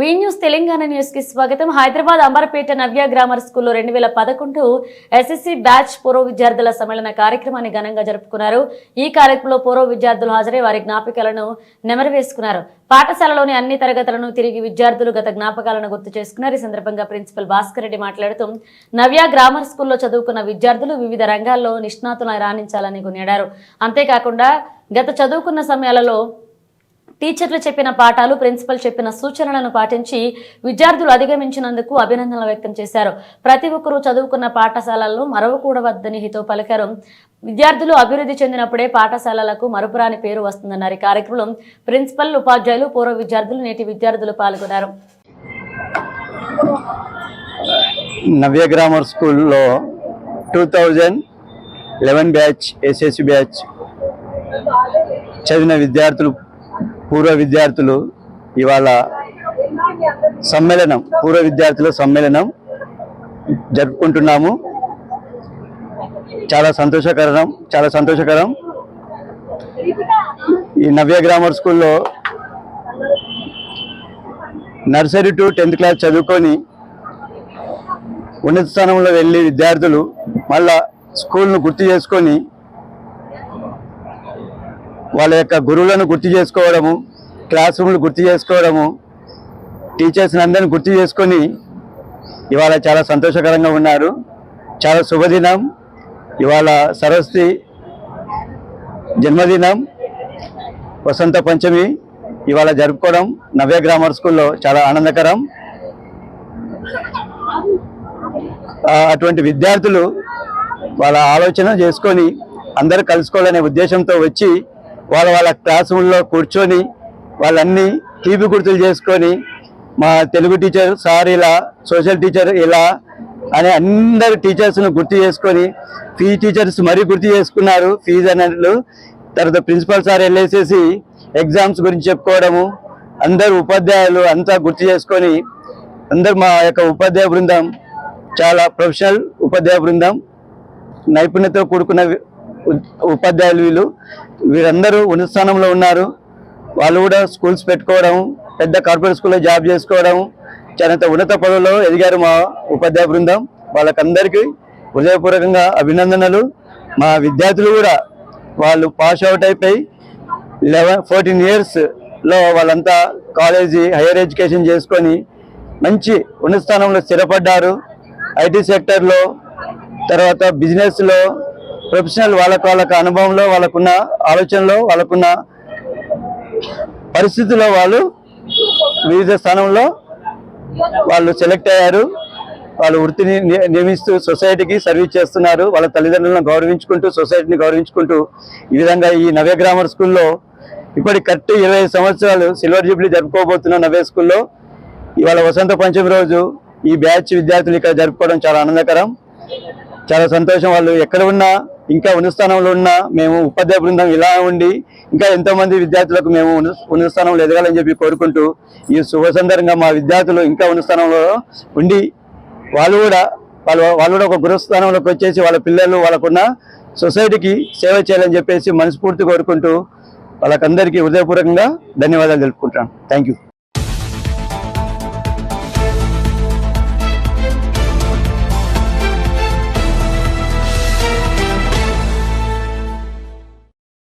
V news Telangana న్యూస్కి స్వాగతం. హైదరాబాద్ అంబర్పేట నవ్య grammar స్కూల్లో రెండు వేల పదకొండు ఎస్ఎస్సి బ్యాచ్ పూర్వ విద్యార్థుల సమ్మేళన కార్యక్రమాన్ని ఘనంగా జరుపుకున్నారు. ఈ కార్యక్రమంలో పూర్వ విద్యార్థులు హాజరై వారి జ్ఞాపికలను నెమరవేసుకున్నారు. పాఠశాలలోని అన్ని తరగతులను తిరిగి విద్యార్థులు గత జ్ఞాపకాలను గుర్తు చేసుకున్నారు. ఈ సందర్భంగా ప్రిన్సిపల్ భాస్కర్ రెడ్డి మాట్లాడుతూ నవ్య గ్రామర్ స్కూల్లో చదువుకున్న విద్యార్థులు వివిధ రంగాల్లో నిష్ణాతులను రాణించాలని కొనియాడారు. అంతేకాకుండా గత చదువుకున్న సమయాలలో టీచర్లు చెప్పిన పాఠాలు ప్రిన్సిపల్ చెప్పిన సూచనలను పాటించి విద్యార్థులు అధిగమించినందుకు అభినందనలు వ్యక్తం చేశారు. ప్రతి ఒక్కరూ చదువుకున్న పాఠశాలలను మరవకూడవద్దని హితో పలికారు. విద్యార్థులు అభివృద్ధి చెందినప్పుడే పాఠశాలలకు మరుపురాని పేరు వస్తుందన్నారు. ఈ కార్యక్రమం ప్రిన్సిపల్ ఉపాధ్యాయులు పూర్వ విద్యార్థులు నేటి విద్యార్థులు పాల్గొన్నారు. నవ్య గ్రామర్ స్కూల్లో two thousand eleven batch SSC batch చదివిన విద్యార్థులు పూర్వ విద్యార్థులు ఇవాళ సమ్మేళనం పూర్వ విద్యార్థుల సమ్మేళనం జరుపుకుంటున్నాము. చాలా సంతోషకరం చాలా సంతోషకరం. ఈ నవ్య గ్రామర్ స్కూల్లో నర్సరీ టు టెన్త్ క్లాస్ చదువుకొని ఉన్నత స్థానంలో వెళ్ళి విద్యార్థులు మళ్ళా స్కూల్ను గుర్తు చేసుకొని వాళ్ళ యొక్క గురువులను గుర్తు చేసుకోవడము క్లాస్ రూమ్లు గుర్తు చేసుకోవడము టీచర్స్ని అందరిని గుర్తు చేసుకొని ఇవాళ చాలా సంతోషకరంగా ఉన్నారు. చాలా శుభదినం. ఇవాళ సరస్వతి జన్మదినం వసంత పంచమి ఇవాళ జరుపుకోవడం నవ్య గ్రామర్ స్కూల్లో చాలా ఆనందకరం. అటువంటి విద్యార్థులు వాళ్ళ ఆలోచన చేసుకొని అందరూ కలుసుకోవాలనే ఉద్దేశంతో వచ్చి వాళ్ళ వాళ్ళ క్లాస్ రూమ్లో కూర్చొని వాళ్ళన్నీ తీపి గుర్తులు చేసుకొని మా తెలుగు టీచర్ సార్ ఇలా సోషల్ టీచర్ ఇలా అని అందరు టీచర్స్ను గుర్తు చేసుకొని ఫీ టీచర్స్ మరీ గుర్తు చేసుకున్నారు. ఫీజు అన్నట్లు తర్వాత ప్రిన్సిపల్ సార్ వెళ్ళేసేసి ఎగ్జామ్స్ గురించి చెప్పుకోవడము అందరు ఉపాధ్యాయులు అంతా గుర్తు చేసుకొని అందరు మా యొక్క ఉపాధ్యాయ బృందం చాలా ప్రొఫెషనల్ ఉపాధ్యాయ బృందం నైపుణ్యతో కూడుకున్న ఉపాధ్యాయులు వీళ్ళు వీరందరూ ఉన్నత స్థానంలో ఉన్నారు. వాళ్ళు కూడా స్కూల్స్ పెట్టుకోవడం పెద్ద కార్పొరేట్ స్కూల్లో జాబ్ చేసుకోవడం చాలా ఉన్నత పదవుల్లో ఎదిగారు మా ఉపాధ్యాయ బృందం. వాళ్ళకందరికీ హృదయపూర్వకంగా అభినందనలు. మా విద్యార్థులు కూడా వాళ్ళు పాస్ అవుట్ అయిపోయి లెవెన్ ఫోర్టీన్ ఇయర్స్లో వాళ్ళంతా కాలేజీ హైయర్ ఎడ్యుకేషన్ చేసుకొని మంచి ఉన్నత స్థానంలో స్థిరపడ్డారు. ఐటీ సెక్టర్లో తర్వాత బిజినెస్లో ప్రొఫెషనల్ వాళ్ళకు వాళ్ళకు అనుభవంలో వాళ్ళకున్న ఆలోచనలో వాళ్ళకున్న పరిస్థితుల్లో వాళ్ళు వివిధ స్థానంలో వాళ్ళు సెలెక్ట్ అయ్యారు. వాళ్ళు వృత్తిని ని- నియమిస్తూ సొసైటీకి సర్వీస్ చేస్తున్నారు. వాళ్ళ తల్లిదండ్రులను గౌరవించుకుంటూ సొసైటీని గౌరవించుకుంటూ ఈ విధంగా ఈ నవ్య గ్రామర్ స్కూల్లో ఇప్పటి కరెక్ట్ ఇరవై ఐదు సంవత్సరాలు సిల్వర్ జూబ్లీ జరుపుకోబోతున్న నవ్య స్కూల్లో ఇవాళ వసంత పంచమి రోజు ఈ బ్యాచ్ విద్యార్థులు ఇక్కడ జరుపుకోవడం చాలా ఆనందకరం. చాలా సంతోషం. వాళ్ళు ఎక్కడ ఉన్నా ఇంకా ఉన్నత స్థానంలో ఉన్న మేము ఉపాధ్యాయ బృందం ఇలా ఉండి ఇంకా ఎంతో మంది విద్యార్థులకు మేము ఉన్న- ఉన్నత స్థానంలో ఎదగాలని చెప్పి కోరుకుంటూ ఈ శుభ సందర్భంగా మా విద్యార్థులు ఇంకా ఉన్నత స్థానంలో ఉండి వాళ్ళు కూడా వాళ్ళు వాళ్ళు కూడా ఒక గృహస్థానంలోకి వచ్చేసి వాళ్ళ పిల్లలు వాళ్ళకున్న సొసైటీకి సేవ చేయాలని చెప్పేసి మనస్ఫూర్తి కోరుకుంటూ వాళ్ళకందరికీ హృదయపూర్వకంగా ధన్యవాదాలు తెలుపుకుంటాను థ్యాంక్ యూ